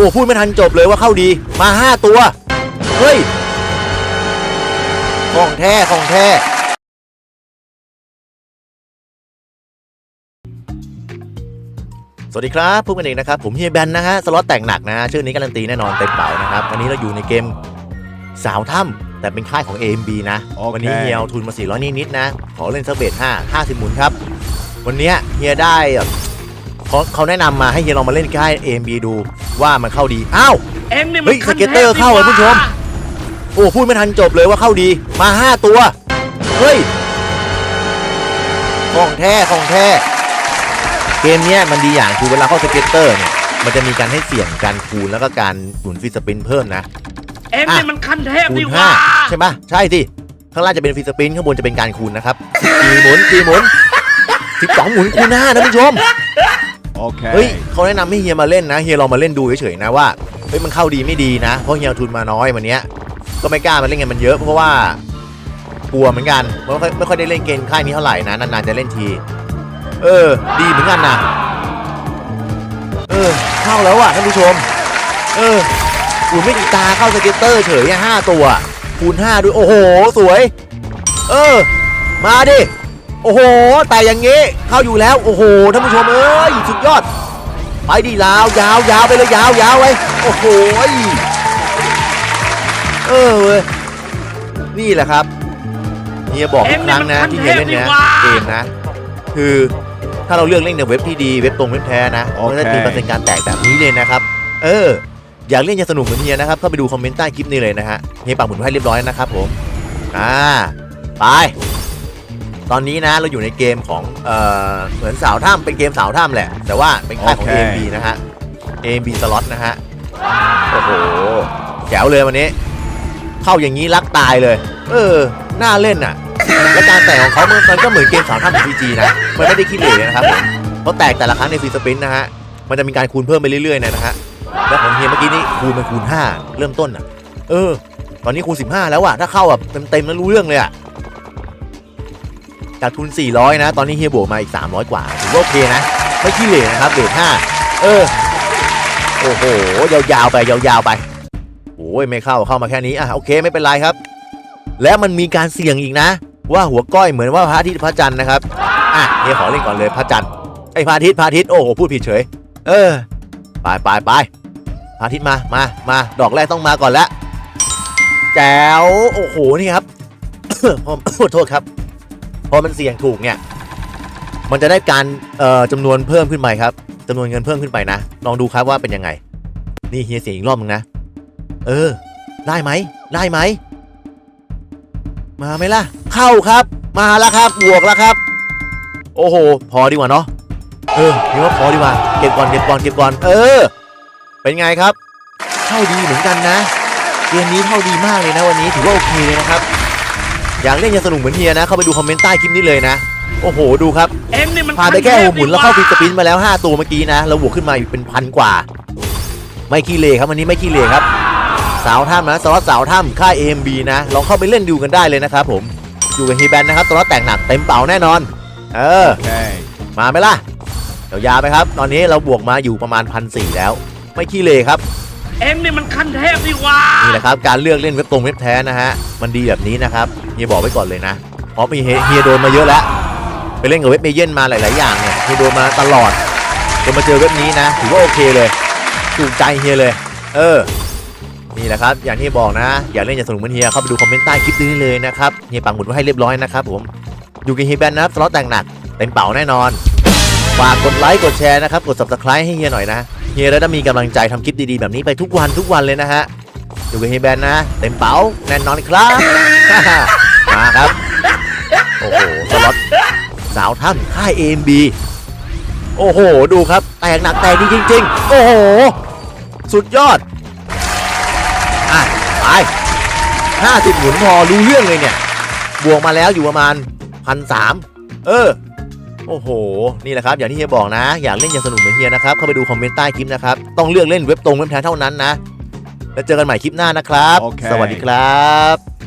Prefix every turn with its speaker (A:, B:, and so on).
A: อ้พูดไม่ทันจบเลยว่าเข้าดีมาห้าตัว เฮ้ยของแท้ของแท้สวัสดีครับพูดกันเองนะครับ ผมเฮียแบนนะฮะ สล็อตแต่งหนักนะฮะชื่อนี้การันตีแน่นอนเต็มเป๋านะครับ วันนี้เราอยู่ในเกมสาวถ้ำแต่เป็นค่ายของ AMB นะ
B: โอเค
A: วันนี้เฮียเอาทุนมา 400 นิดๆนะ ขอเล่นเซอร์เบท5 50 หมุนครับ วันเนี้ยเฮียได้แบบ เขาเขาแนะนำมาให้เฮียลองมาเล่นค่าย AMB ดูว่ามันเข้าดี อ้าว
C: เอ็งนี่มั
A: เฮ้
C: น
A: ย
C: ขั้น
A: สเก็ตเตอร์เข้าอะ
C: ทพ
A: ผู้ชม โอ้พูดไม่ทันจบเลยว่าเข้าดีมา5ตัว เฮ้ยของแท้ของแท้ เกมเนี้ยมันดีอย่างคือเวลาเข้าสเก็ตเตอร์เนี่ยมันจะมีการให้เสี่ยงการคูณแล้วก็การหมุนฟรีสปินเพิ่มนะ
C: เอ็งนี่มันขั้นเทพ
A: คู
C: นี่
A: ณ
C: หว่า
A: 5ใช่ปะใช่สิข้างล่างจะเป็นฟรีสปินข้างบนจะเป็นการคูณนะครับสี่หมุนสี่หมุนสิบสองหมุนคูณห้าท่านผู้ชม
B: Okay.
A: เฮ้ยเขาแนะนำให้เฮียมาเล่นนะเฮียลองมาเล่นดูเฉยๆนะว่าเฮ้ยมันเข้าดีไม่ดีนะ เพราะเฮียทุนมาน้อยวันเนี้ยก็ไม่กล้ามาเล่นกันมันเยอะเพราะว่ากลัวเหมือนกันไม่ค่อยไม่ค่อยได้เล่นเกมค่ายนี้เท่าไหร่นะนานๆจะเล่นที เออ ดีเหมือนกันนะเออเข้าแล้วอะท่านผู้ชม เอออูไม่กี่ตาเข้าสเก็ตเตอร์เฉยห้าตัวคูณห้าด้วยโอ้โห สวย เออ มาดิ โอ้โห แต่อย่างงี้เข้าอยู่แล้ว โอ้โห ท่านผู้ชมเอ้ยสุดยอด ไปดิลาวยาวยาวไปเลยยาวยาวไว้โอ้โหยเออเว้ย นี่แหละครับเฮียบอกทุกครั้งนะที่เฮียเล่นเนี้ยเกมนะ คือถ้าเราเลือกเล่นในเว็บที่ดีเว็บตรงเว็บแท้นะมันจะมีเปอร์เซ็นต์การแตกแบบนี้เลยนะครับ เออ อยากเล่นอยากสนุกเหมือนเฮียนะครับเข้าไปดูคอมเมนต์ใต้คลิปนี้เลยนะฮะเฮียปักหมุดไว้ให้เรียบร้อยนะครับผม อ่า ไป ตอนนี้นะเราอยู่ในเกมของเอ่อเหมือนสาวถ้ำเป็นเกมสาวถ้ำแหละ แต่ว่าเป็นค่ายของ
B: โอเค
A: AMB นะฮะ AMB สล็อตนะฮะ โอ้โหแจ๋วเลยวันนี้ เข้าอย่างนี้รักตายเลย เออ น่าเล่นอะ และการแตกของเขามันมันก็เหมือนเกมสาวถ้ำของ PG นะ มันไม่ได้คิดเลยนะครับผมเขาแตกแต่ละครั้งในฟรีสปรินต์นะฮะ มันจะมีการคูณเพิ่มไปเรื่อยๆนะฮะ แล้วของเฮียเมื่อกี้นี่คูณเป็นคูณ 5 เริ่มต้นอะ เออ ตอนนี้คูณ 15 แล้วอะ ถ้าเข้าแบบเต็มๆแล้วรู้เรื่องเลยอะ จากทุน 400 นะ ตอนนี้เฮียบวกมาอีก 300 กว่าถือว่าโอเคนะ ไม่ขี้เหร่นะครับเบร5เออ โอ้โห ยาวๆไป ยาวๆไปโอ้ยไม่เข้าเข้ามาแค่นี้อะโอเคไม่เป็นไรครับ แล้วมันมีการเสี่ยงอีกนะ ว่าหัวก้อยเหมือนว่าพระอาทิตย์พระจันทร์นะครับอะเฮียขอเล่นก่อนเลยพระจันทร์ไอ้พระอาทิตย์พระอาทิตย์โอ้โหพูดผิดเฉย เออไปไปไปพระอาทิตย์มามามาดอกแรกต้องมาก่อนล้วแจ๋วโอ้โหนี่ครับผมขอโทษครับ พอมันเสี่ยงถูกเนี่ย มันจะได้การเอ่อจำนวนเพิ่มขึ้นไปครับจำนวนเงินเพิ่มขึ้นไปนะ ลองดูครับว่าเป็นยังไง นี่เฮียเสียงอีกรอบนึงนะ เออ ได้ไหม ได้ไหม มาไหมล่ะ เข้าครับ มาแล้วครับ บวกแล้วครับ โอ้โห พอดีกว่าเนาะ เออเดี๋ยวว่าพอดีกว่า เก็บก่อน เก็บก่อน เก็บก่อน เออ เป็นไงครับ เข้าดีเหมือนกันนะ เกมนี้เข้าดีมากเลยนะวันนี้ ถือว่าโอเคเลยนะครับ อยากเล่นอยากสนุกเหมือนเฮียนะ เข้าไปดูคอมเมนต์ใต้คลิปนี้เลยนะ โอ้โห ดูครับ
C: เอ็งนี่มัน
A: ผ่านไปแค่
C: ขั้
A: หกหมุนแล้วเข้าฟิสปินมาแล้ว 5 ตัวเมื่อกี้นะเราบวกขึ้นมาอีกเป็นพันกว่า ไม่ขี้เหร่ครับวันนี้ไม่ขี้เหร่ครับ สาวถ้ำนะสล็อตสาวถ้ำค่าย AMB นะ ลองเข้าไปเล่นดูกันได้เลยนะครับผมอยู่กับฮีแบนนะครับสล็อตแตกหนักเต็มเป๋าแน่นอน เออ
B: Okay.
A: มาไหมล่ะเดี๋ยวยาวไปครับ ตอนนี้เราบวกมาอยู่ประมาณพันสี่แล้ว ไม่ขี้เหร่ครับ
C: เอ็งนี่มันขั้นเทพนี่หว่า
A: นี่แหละครับการเลือกเล่นเว็บตรงเว็บแท้นะฮะมันดีแบบนี้นะครับเฮียบอกไว้ก่อนเลยนะเพราะมีเฮียโดนมาเยอะแล้วไปเล่นกับเว็บเมเย่นมาหลาย ๆ อย่างเนี่ยเฮียโดนมาตลอดจนมาเจอเว็บนี้นะ ถือว่าโอเคเลยถูกใจเฮียเลย เออนี่แหละครับ อย่างที่บอกนะ อยากเล่นอย่าสนุกเหมือนเฮียเข้าไปดูคอมเมนต์ใต้คลิปนี้เลยนะครับเฮียปังหมุดไว้ให้เรียบร้อยนะครับผมอยู่กับเฮียแบนนะครับสล็อตแต่งหนักเต็มเป๋าแน่นอนฝากกดไลค์กดแชร์นะครับกด subscribe ให้เฮียหน่อยนะ เฮียจะได้มีกำลังใจทำคลิปดีๆ แบบนี้ไปทุกวันทุกวันเลยนะฮะอยู่กับเฮียแบนนะ เต็มเป๋าแน่นอนครับ มาครับ โอ้โหสล็อตสาวถ้ำค่าย AMB โอ้โห ดูครับ แตกหนักแตกดีจริง ๆ โอ้โห สุดยอด อะ ไปห้าสิบหมุนพอรู้เรื่องเลยเนี่ย บวกมาแล้วอยู่ประมาณพันสามเออ โอ้โห นี่แหละครับ อย่างที่เฮียบอกนะ อยากเล่นอยากสนุกเหมือนเฮียนะครับ เข้าไปดูคอมเมนต์ใต้คลิปนะครับ ต้องเลือกเล่นเว็บตรงเว็บแท้เท่านั้นนะ แล้วเจอกันใหม่คลิปหน้านะครับ
B: โอเค
A: สวัสดีครับ